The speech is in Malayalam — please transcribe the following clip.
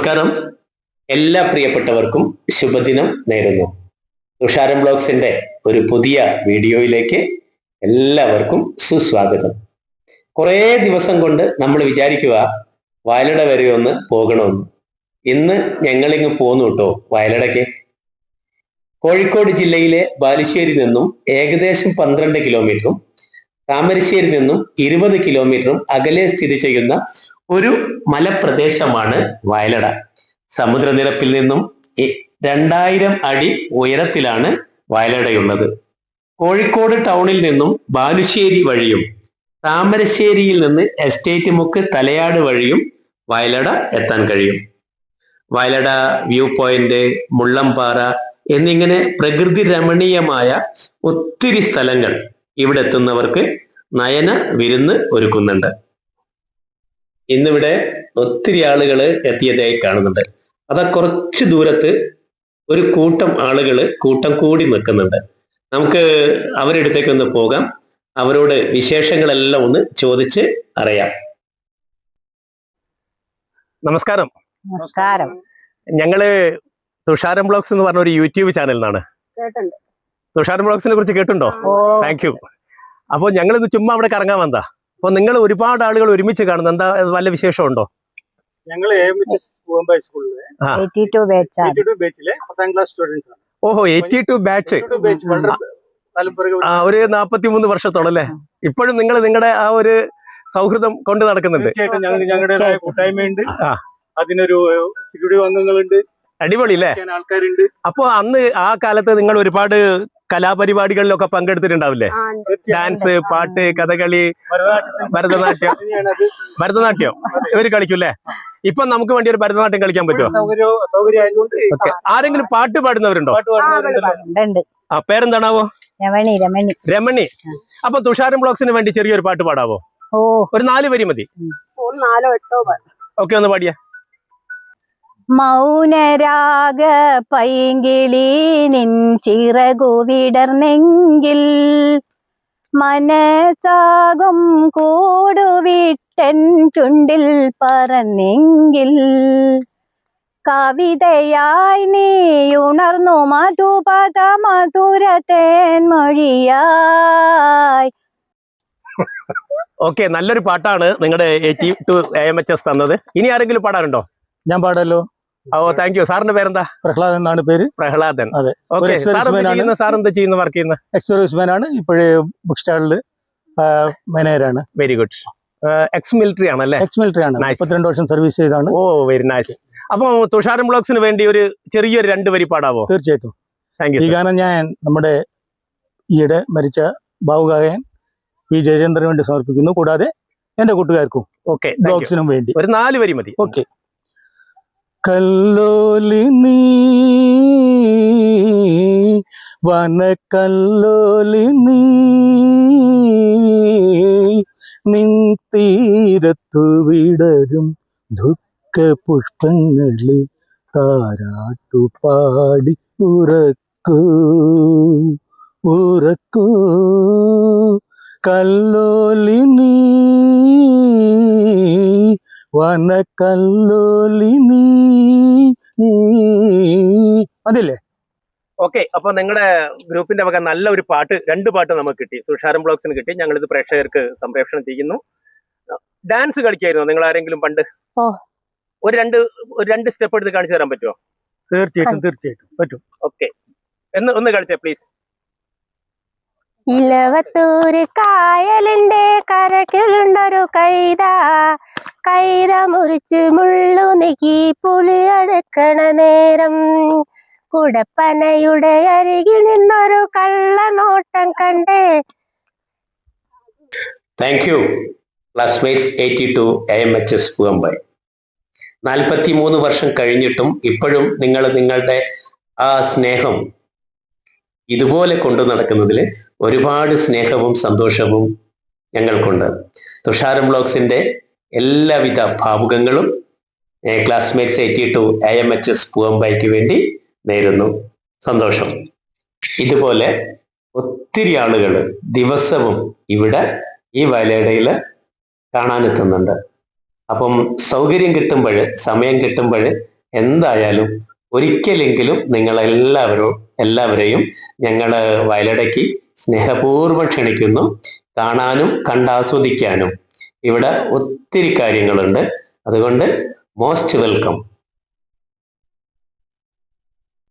നമസ്കാരം. എല്ലാ പ്രിയപ്പെട്ടവർക്കും ശുഭദിനം നേരുന്നു. തുഷാരം ബ്ലോഗ്സിന്റെ ഒരു പുതിയ വീഡിയോയിലേക്ക് എല്ലാവർക്കും സുസ്വാഗതം. കുറേ ദിവസം കൊണ്ട് നമ്മൾ വിചാരിക്കുക വയലട വരെ ഒന്ന് പോകണമെന്ന്. ഇന്ന് ഞങ്ങളിങ്ങ് പോന്നു കേട്ടോ വയലടയ്ക്ക്. കോഴിക്കോട് ജില്ലയിലെ ബാലുശ്ശേരി നിന്നും ഏകദേശം പന്ത്രണ്ട് കിലോമീറ്ററും താമരശ്ശേരി നിന്നും ഇരുപത് കിലോമീറ്ററും അകലെ സ്ഥിതി ചെയ്യുന്ന ഒരു മലപ്രദേശമാണ് വയലട. സമുദ്രനിരപ്പിൽ നിന്നും രണ്ടായിരം അടി ഉയരത്തിലാണ് വയലടയുള്ളത്. കോഴിക്കോട് ടൗണിൽ നിന്നും ബാലുശ്ശേരി വഴിയും താമരശ്ശേരിയിൽ നിന്ന് എസ്റ്റേറ്റ് മുക്ക് തലയാട് വഴിയും വയലട എത്താൻ കഴിയും. വയലട വ്യൂ പോയിന്റ് മുള്ളംപാറ എന്നിങ്ങനെ പ്രകൃതി രമണീയമായ ഒത്തിരി സ്ഥലങ്ങൾ ഇവിടെ എത്തുന്നവർക്ക് നയന വിരുന്ന് ഒരുക്കുന്നുണ്ട്. ഇന്നിവിടെ ഒത്തിരി ആളുകൾ എത്തിയതായി കാണുന്നുണ്ട്. അതാ കുറച്ച് ദൂരത്ത് ഒരു കൂട്ടം ആളുകൾ കൂട്ടം കൂടി നിൽക്കുന്നുണ്ട്. നമുക്ക് അവരടുത്തേക്ക് ഒന്ന് പോകാം. അവരോട് വിശേഷങ്ങളെല്ലാം ഒന്ന് ചോദിച്ച് അറിയാം. നമസ്കാരം. നമസ്കാരം. ഞങ്ങൾ തുഷാരം ബ്ലോഗ്സ് എന്ന് പറഞ്ഞ ഒരു യൂട്യൂബ് ചാനലിൽ നിന്നാണ് കേട്ടുണ്ട് തുഷാരം ബ്ലോഗ്സിനെ കുറിച്ച് കേട്ടുണ്ടോ താങ്ക് യു അപ്പോൾ ഞങ്ങൾ ഇന്ന് ചുമ്മാ അവിടെ കറങ്ങാൻ വന്നതാ. അപ്പോൾ നിങ്ങൾ ഒരുപാട് ആളുകൾ ഒരുമിച്ച് കാണുന്നു. എന്താ വല്ല വിശേഷമുണ്ടോ? ഞങ്ങൾ സ്കൂളിലെ ബാച്ചിലെ പത്താം ക്ലാസ് സ്റ്റുഡൻസ് ആണ്. ഓഹോ eighty two batch two batch വളരെ ആ ഒരു നാപ്പത്തി മൂന്ന് വർഷത്തോളം അല്ലേ ഇപ്പോഴും നിങ്ങൾ നിങ്ങളുടെ ആ ഒരു സൗഹൃദം കൊണ്ട് നടക്കുന്നുണ്ട്. ഞങ്ങളുടെ. കൂട്ടായ്മയുണ്ട്. അതിനൊരു എക്സിക്യൂട്ടീവ് അംഗങ്ങളുണ്ട്. അടിപൊളി അല്ലേ ചെയ്യാൻ ആൾക്കാരുണ്ട്. അപ്പൊ അന്ന് ആ കാലത്ത് നിങ്ങൾ ഒരുപാട് കലാപരിപാടികളിലൊക്കെ പങ്കെടുത്തിട്ടുണ്ടാവില്ലേ? ഡാൻസ് പാട്ട് കഥകളി ഭരതനാട്യം. ഭരതനാട്യം. ഇവർ കളിക്കൂല്ലേ? ഇപ്പൊ നമുക്ക് വേണ്ടി ഒരു ഭരതനാട്യം കളിക്കാൻ പറ്റുമോ ആരെങ്കിലും പാട്ട് പാടുന്നവരുണ്ടോ? പാട്ട് പാടുന്നവരുണ്ടല്ലോ ഉണ്ട് ആ പേരെന്താണാവോ? രമണി രമണി. രമണി. അപ്പൊ തുഷാരം ബ്ലോക്സിന് വേണ്ടി ചെറിയൊരു പാട്ട് പാടാവോ? ഓ. ഒരു നാല് വരി മതി. നാലോ എട്ടോ ഓക്കെ ഒന്ന് പാടിയ. മൗനരാഗ പൈങ്കിളി നിൻ ചിറകു വിടർന്നെങ്കിൽ മനസാകും കൂടുവിട്ടൻ ചുണ്ടിൽ പറന്നെങ്കിൽ കവിതയായി നീ ഉണർന്നു മധുപത മധുര തേൻമൊഴിയായി ഓക്കെ നല്ലൊരു പാട്ടാണ് നിങ്ങളുടെ eighty two M H S തന്നത്. ഇനി ആരെങ്കിലും പാടാനുണ്ടോ ഞാൻ പാടല്ലോ. ഓ താങ്ക് യു സാറിന്റെ പേരെന്താ? പ്രഹ്ലാദൻ എന്നാണ് പേര്. പ്രഹ്ലാദൻ. അതെ. ഓക്കെ സാർ എന്താ ചെയ്യുന്ന? വർക്ക് ചെയ്യുന്ന എക്സ് സർവീസ്മാൻ ആണ്. ഇപ്പോഴേ ബുക്ക് സ്റ്റാളിൽ മാനേജറാണ് വെരി ഗുഡ് എക്സ് മിലിറ്ററി ആണല്ലേ? എക്സ് മിലിറ്ററി ആണ് മുപ്പത്തിരണ്ട് വർഷം സർവീസ് ചെയ്താണ്. ഓ വെരി നൈസ് അപ്പൊ തുഷാരം ബ്ലോക്സിന് വേണ്ടി ഒരു ചെറിയൊരു രണ്ട് വരി പാടാവോ? തീർച്ചയായിട്ടും. താങ്ക് ഈ യു ഗാനം ഞാൻ നമ്മുടെ ഈയിടെ മരിച്ച ബാബുഗായൻ പി ജയചന്ദ്രന് വേണ്ടി സമർപ്പിക്കുന്നു. കൂടാതെ എന്റെ കൂട്ടുകാർക്കും ഓക്കെ ബ്ലോക്സിനും വേണ്ടി. ഒരു നാല് വരി മതി. ഓക്കെ കല്ലോലിനി വനക്കല്ലോലിനി നിൻ തീരത്തു വിടരും ദുഃഖ പുഷ്പങ്ങളിൽ താരാട്ടു പാടി ഉറക്കൂ ഉറക്കൂ. കല്ലോലിനി വനക്കല്ലോലിനി അതില്ലേ ഓക്കെ അപ്പൊ നിങ്ങളുടെ ഗ്രൂപ്പിന്റെ വക നല്ല ഒരു പാട്ട് രണ്ട് പാട്ട് നമുക്ക് കിട്ടി. തുഷാരം ബ്ലോഗ്സിന് കിട്ടി. ഞങ്ങൾ ഇത് പ്രേക്ഷകർക്ക് സംപ്രേഷണം ചെയ്യുന്നു. ഡാൻസ് കളിക്കായിരുന്നു നിങ്ങൾ ആരെങ്കിലും പണ്ട്? ഓ. ഒരു രണ്ട് ഒരു രണ്ട് സ്റ്റെപ്പ് എടുത്ത് കാണിച്ചു തരാൻ പറ്റുമോ തീർച്ചയായിട്ടും തീർച്ചയായിട്ടും. പറ്റും. ഓക്കെ. എന്ന് ഒന്ന് കളിച്ചേ പ്ലീസ്. ഇലവത്തൂര് കായലിന്റെ കരക്കിലുണ്ടൊരു കൈത. കൈത മുറിച്ച് മുള്ളു നീക്കി പുളി അടുക്കണ നേരം. കുടപ്പനയുടെ അരികിൽ നിന്നൊരു കള്ള നോട്ടം കണ്ടേ. Thank you classmates eighty two M H S Poovambai നാൽപ്പത്തി മൂന്ന് വർഷം കഴിഞ്ഞിട്ടും ഇപ്പോഴും നിങ്ങൾ നിങ്ങളുടെ ആ സ്നേഹം ഇതുപോലെ കൊണ്ടു നടക്കുന്നതിൽ ഒരുപാട് സ്നേഹവും സന്തോഷവും ഞങ്ങൾക്കുണ്ട്. തുഷാരം ബ്ലോഗ്സിന്റെ എല്ലാവിധ ഭാവുകങ്ങളും classmates eighty two A M H S പൂവമ്പൈക്ക് വേണ്ടി നേരുന്നു. സന്തോഷം. ഇതുപോലെ ഒത്തിരി ആളുകൾ ദിവസവും ഇവിടെ ഈ വയലേടയിൽ കാണാനെത്തുന്നുണ്ട്. അപ്പം സൗകര്യം കിട്ടുമ്പോൾ സമയം കിട്ടുമ്പോൾ എന്തായാലും ഒരിക്കലെങ്കിലും നിങ്ങൾ എല്ലാവരും എല്ലാവരെയും ഞങ്ങൾ വയലടയ്ക്ക് സ്നേഹപൂർവം ക്ഷണിക്കുന്നു. കാണാനും കണ്ടാസ്വദിക്കാനും ഇവിടെ ഒത്തിരി കാര്യങ്ങളുണ്ട്. അതുകൊണ്ട് മോസ്റ്റ് വെൽക്കം